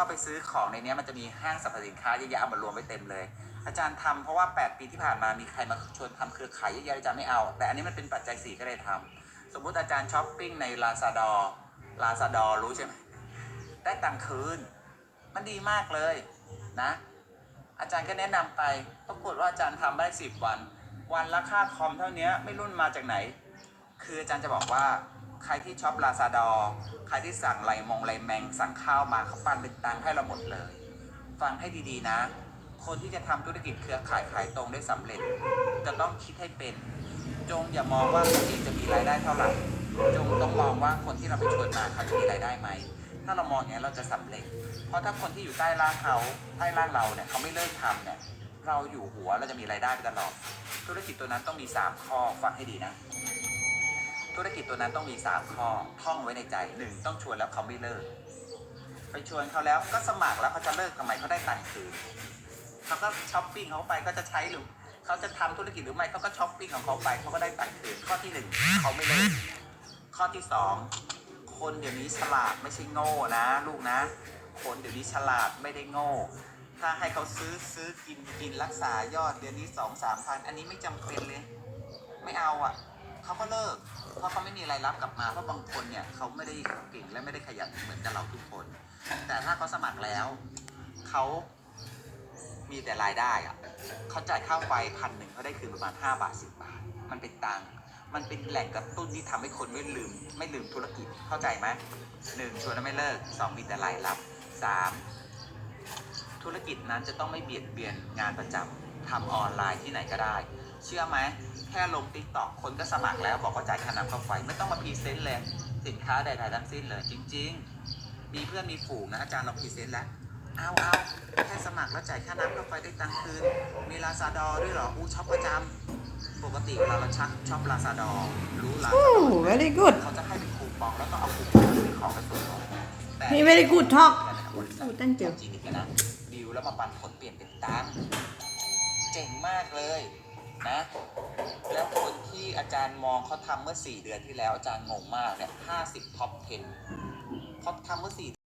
เข้าไปซื้อของในเนี้ยมันจะมีห้างสรรพสินค้าเยอะแยะเอามารวมไว้เต็มเลย อาจารย์ทำเพราะว่า 8 ปีที่ผ่านมามีใครมาชวนทำเครือข่ายเยอะแยะอาจารย์ไม่เอา แต่อันนี้มันเป็นปัจจัยสี่ก็เลยทำสมมุติอาจารย์ช้อปปิ้งในลาซาดอลาซาดอรู้ใช่ไหมได้ตังค์คืน มันดีมากเลยนะ อาจารย์ก็แนะนำไปปรากฏว่าอาจารย์ทำได้สิบวัน วันละค่าคอมเท่านี้ไม่รุ่นมาจากไหน คืออาจารย์จะบอกว่า ใครที่ช็อปลาซาดอใครที่สั่งไลมงไลแมง สั่งข้าวมาเขาปั้นเป็นตังให้เราหมดเลย ฟังให้ดีๆนะ คนที่จะทำธุรกิจเครือข่ายขายตรงได้สำเร็จ จะต้องคิดให้เป็น จงอย่ามองว่าตัวเองจะมีรายได้เท่าไหร่ จงต้องมองว่าคนที่เราไปชวนมาเขาจะมีรายได้ไหม ถ้าเรามองอย่างนี้เราจะสำเร็จ เพราะถ้าคนที่อยู่ใต้ร่างเขาใต้ร่างเราเนี่ยเขาไม่เลิกทำเนี่ยเราอยู่หัวเราจะมีรายได้ไปตลอด ธุรกิจตัวนั้นต้องมี 3 ข้อฟังให้ดีนะ ธุรกิจตัวนั้นต้องมี 3 ข้อ ท่องไว้ในใจหนึ่งต้องชวนแล้วเขาไม่เลิก ไปชวนเขาแล้วก็สมัครแล้วเขาจะเลิกทำไมเขาได้ตังค์คืนเขาก็ช้อปปิ้งเขาไปก็จะใช้หรือเขาจะทำธุรกิจหรือไม่เขาก็ช้อปปิ้งของเขาไปเขาก็ได้ตังค์คืนข้อที่หนึ่งเขาไม่เลิก ข้อที่สองคนเดี๋ยวนี้ฉลาดไม่ใช่โง่นะ ลูกนะ คนเดี๋ยวนี้ฉลาดไม่ได้โง่ ถ้าให้เขาซื้อซื้อกินกินรักษายอดเดือนนี้สองสามพันอันนี้ไม่จำเป็นเลย ไม่เอาอะเขาก็เลิก เพราะเขาไม่มีรายรับกลับมาเพราะบางคนเนี่ยเขาไม่ได้เก่งและไม่ได้ขยันเหมือนกับเราทุกคน แต่ถ้าเขาสมัครแล้วเขามีแต่รายได้อะเขาจ่ายค่าไฟพันหนึ่งเขาได้คืนประมาณ5บาท10บาท มันเป็นตังค์มันเป็นแหล่งกระตุ้นที่ทำให้คนไม่ลืม ไม่ลืมธุรกิจเข้าใจไหมหนึ่งชวนแล้วไม่เลิกสองมีแต่รายรับสามธุรกิจนั้นจะต้องไม่เบียดเบียนงานประจำทำออนไลน์ที่ไหนก็ได้ เชื่อไหมแค่ลงติ๊กต็อกคนก็สมัครแล้วบอกว่าจ่ายค่าน้ำค่าไฟไม่ต้องมาพรีเซนต์เลยสินค้าใดๆทั้งสิ้นเลยจริง ๆ มีเพื่อนมีฝูงนะอาจารย์เราพรีเซนต์แล้วเอาเอาแค่สมัครแล้วจ่ายค่าน้ำค่าไฟได้ตังค์คืน มีลาซาดอด้วยเหรออู้ช็อปประจำปกติเวลาเราชักช็อปลาซาดอรู้ลาซาดอ Oh, very good. เขาจะให้เป็นคูปองแล้วก็เอาคูปองซื้อของไปส่วนลดแต่ He very good talk. บริษัท Oh, thank you. จริงๆนะดิวแล้วมาปันผลเปลี่ยนเป็นตังค์เจ๋งมากเลย นะ แล้วคนที่อาจารย์มองเขาทำเมื่อ 4 เดือนที่แล้วอาจารย์งงมากเนี่ย50ท็อป10เขาทำเมื่อ4